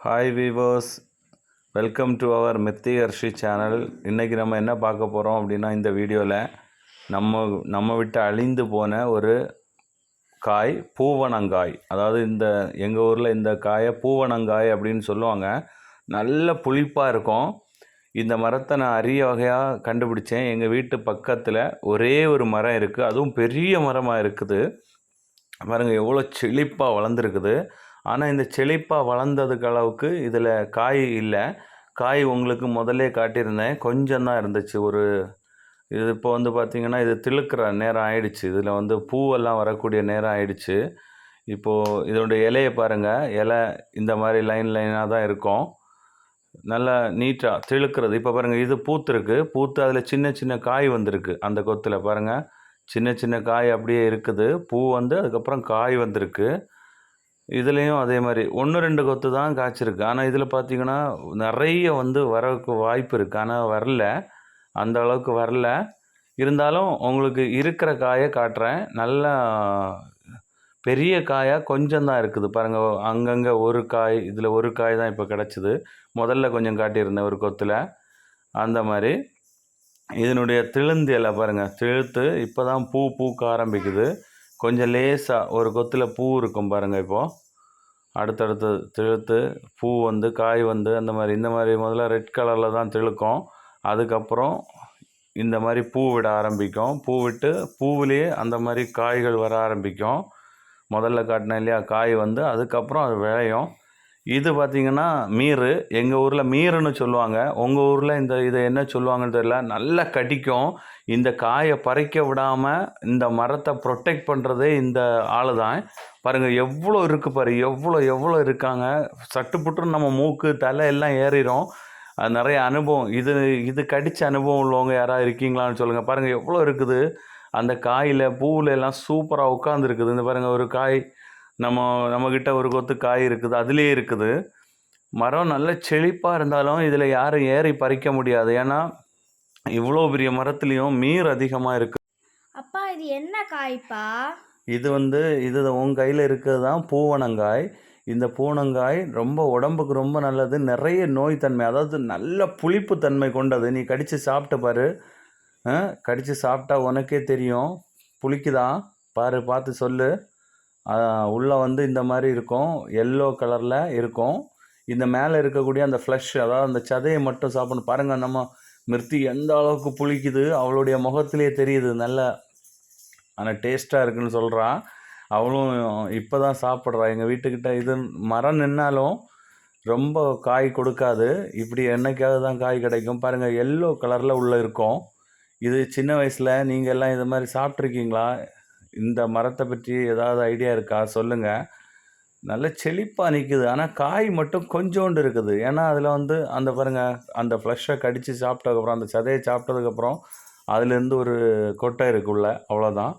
Hi viewers welcome to our Mithi Harshi channel இன்றைக்கி நம்ம என்ன பார்க்க போகிறோம் அப்படின்னா இந்த வீடியோவில் நம்ம நம்ம விட்டு அழிந்து போன ஒரு காய் பூவனங்காய். அதாவது இந்த எங்கள் ஊரில் இந்த காயை பூவனங்காய் அப்படின்னு சொல்லுவாங்க. நல்ல புளிப்பாக இருக்கும். இந்த மரத்தை நான் அரிய வகையாக கண்டுபிடிச்சேன். எங்கள் வீட்டு பக்கத்தில் ஒரே ஒரு மரம் இருக்குது அதுவும் பெரிய மரமாக இருக்குது. பாருங்கள் எவ்வளோ செழிப்பாக வளர்ந்துருக்குது. ஆனால் இந்த செழிப்பாக வளர்ந்ததுக்கு அளவுக்கு இதில் காய் இல்லை. காய் உங்களுக்கு முதல்லே காட்டியிருந்தேன். கொஞ்சம் தான் இருந்துச்சு. ஒரு இது இப்போ வந்து பார்த்திங்கன்னா இது திழுக்கிற நேரம் ஆயிடுச்சு. இதில் வந்து பூவெல்லாம் வரக்கூடிய நேரம் ஆயிடுச்சு. இப்போது இதோடைய இலையை பாருங்கள் இலை இந்த மாதிரி லைன் லைனாக தான் இருக்கும். நல்லா நீட்டாக திழுக்கிறது. இப்போ பாருங்கள் இது பூத்துருக்கு. பூத்து அதில் சின்ன சின்ன காய் வந்திருக்கு. அந்த கொத்தில் பாருங்கள் சின்ன சின்ன காய் அப்படியே இருக்குது. பூ வந்து அதுக்கப்புறம் காய் வந்திருக்கு. இதுலேயும் அதே மாதிரி. ஒன்று ரெண்டு கொத்து தான் காய்ச்சிருக்கு. ஆனால் இதில் பார்த்தீங்கன்னா நிறைய வந்து வரவுக்கு வாய்ப்பு இருக்குது ஆனால் வரல. அந்த அளவுக்கு வரல. இருந்தாலும் உங்களுக்கு இருக்கிற காயை காட்டுறேன். நல்லா பெரிய காயாக கொஞ்சம் தான் இருக்குது. பாருங்கள் அங்கங்கே ஒரு காய் இதில் ஒரு காய் தான் இப்போ கிடச்சிது. முதல்ல கொஞ்சம் காட்டியிருந்தேன் ஒரு கொத்தில். அந்த மாதிரி. இதனுடைய திழுந்து இலை பாருங்கள் திழுத்து இப்போ தான் பூ பூக்க ஆரம்பிக்குது. கொஞ்சம் லேசாக ஒரு கொத்தில் பூ இருக்கும் பாருங்கள் இப்போது அடுத்தடுத்து திழுத்து பூ வந்து காய் வந்து அந்த மாதிரி இந்த மாதிரி முதல்ல ரெட் கலரில் தான் திழுக்கும் அதுக்கப்புறம் இந்த மாதிரி பூ விட ஆரம்பிக்கும். பூ விட்டு பூவிலேயே அந்த மாதிரி காய்கள் வர ஆரம்பிக்கும். முதல்ல காட்டினேன் இல்லையா காய் வந்து அதுக்கப்புறம் அது விளையும். இது பார்த்திங்கன்னா மீறு. எங்கள் ஊரில் மீறுன்னு சொல்லுவாங்க. உங்கள் ஊரில் இந்த இதை என்ன சொல்லுவாங்கன்னு தெரியல. நல்லா கடிக்கும். இந்த காயை பறிக்க விடாமல் இந்த மரத்தை ப்ரொடெக்ட் பண்ணுறதே இந்த ஆள் தான். பாருங்கள் எவ்வளோ இருக்குது பாரு. எவ்வளோ எவ்வளோ இருக்காங்க. சட்டுப்புட்டு நம்ம மூக்கு தலை எல்லாம் ஏறிடும் அது நிறைய அனுபவம். இது இது கடித்த அனுபவம் உள்ளவங்க யாராவது இருக்கீங்களான்னு சொல்லுங்கள் பாருங்கள் எவ்வளோ இருக்குது. அந்த காயில் பூவில் எல்லாம் சூப்பராக உட்காந்துருக்குது இந்த பாருங்கள் ஒரு காய் நம்ம நம்மக்கிட்ட ஒரு கொத்து காய் இருக்குது அதுலேயே இருக்குது. மரம் நல்ல செழிப்பாக இருந்தாலும் இதில் யாரும் ஏறி பறிக்க முடியாது. ஏன்னா இவ்வளோ பெரிய மரத்துலேயும் மீர் அதிகமாக இருக்குது அப்பா இது என்ன காய்ப்பா? இது வந்து இது உன் கையில் இருக்கிறது தான் பூவனங்காய். இந்த பூவனங்காய் ரொம்ப உடம்புக்கு ரொம்ப நல்லது. நிறைய நோய் தன்மை அதாவது நல்ல புளிப்பு தன்மை கொண்டது. நீ கடித்து சாப்பிட்டு பாரு. கடித்து சாப்பிட்டா உனக்கே தெரியும். புளிக்குதான் பாரு பார்த்து சொல்லு. உள்ளே வந்து இந்த மாதிரி இருக்கும். எல்லோ கலரில் இருக்கும். இந்த மேலே இருக்கக்கூடிய அந்த ஃப்ளஷ் அதாவது அந்த சதையை மட்டும் சாப்பிடணும். பாருங்கள் நம்ம மிர்த்தி எந்த அளவுக்கு புளிக்குது அவளுடைய முகத்திலே தெரியுது. நல்ல ஆனால் டேஸ்ட்டாக இருக்குன்னு சொல்கிறா அவளும் இப்போ தான் சாப்பிட்றா. எங்கள் வீட்டுக்கிட்ட இது மரம் நின்னாலும் ரொம்ப காய் கொடுக்காது. இப்படி என்னைக்காவது தான் காய் கிடைக்கும். பாருங்கள் எல்லோ கலரில் உள்ளே இருக்கும். இது சின்ன வயசில் நீங்கள் எல்லாம் இது மாதிரி சாப்பிட்ருக்கீங்களா இந்த மரத்தை பற்றி ஏதாவது ஐடியா இருக்கா? சொல்லுங்கள் நல்ல செழிப்பாக நிற்குது ஆனால் காய் மட்டும் கொஞ்சோண்டு இருக்குது. ஏன்னா அதில் வந்து அந்த பாருங்கள் அந்த ஃப்ளஷை கடித்து சாப்பிட்டதுக்கப்புறம் அந்த சதையை சாப்பிட்டதுக்கப்புறம் அதுலேருந்து ஒரு கொட்டை இருக்குள்ள அவ்வளோதான்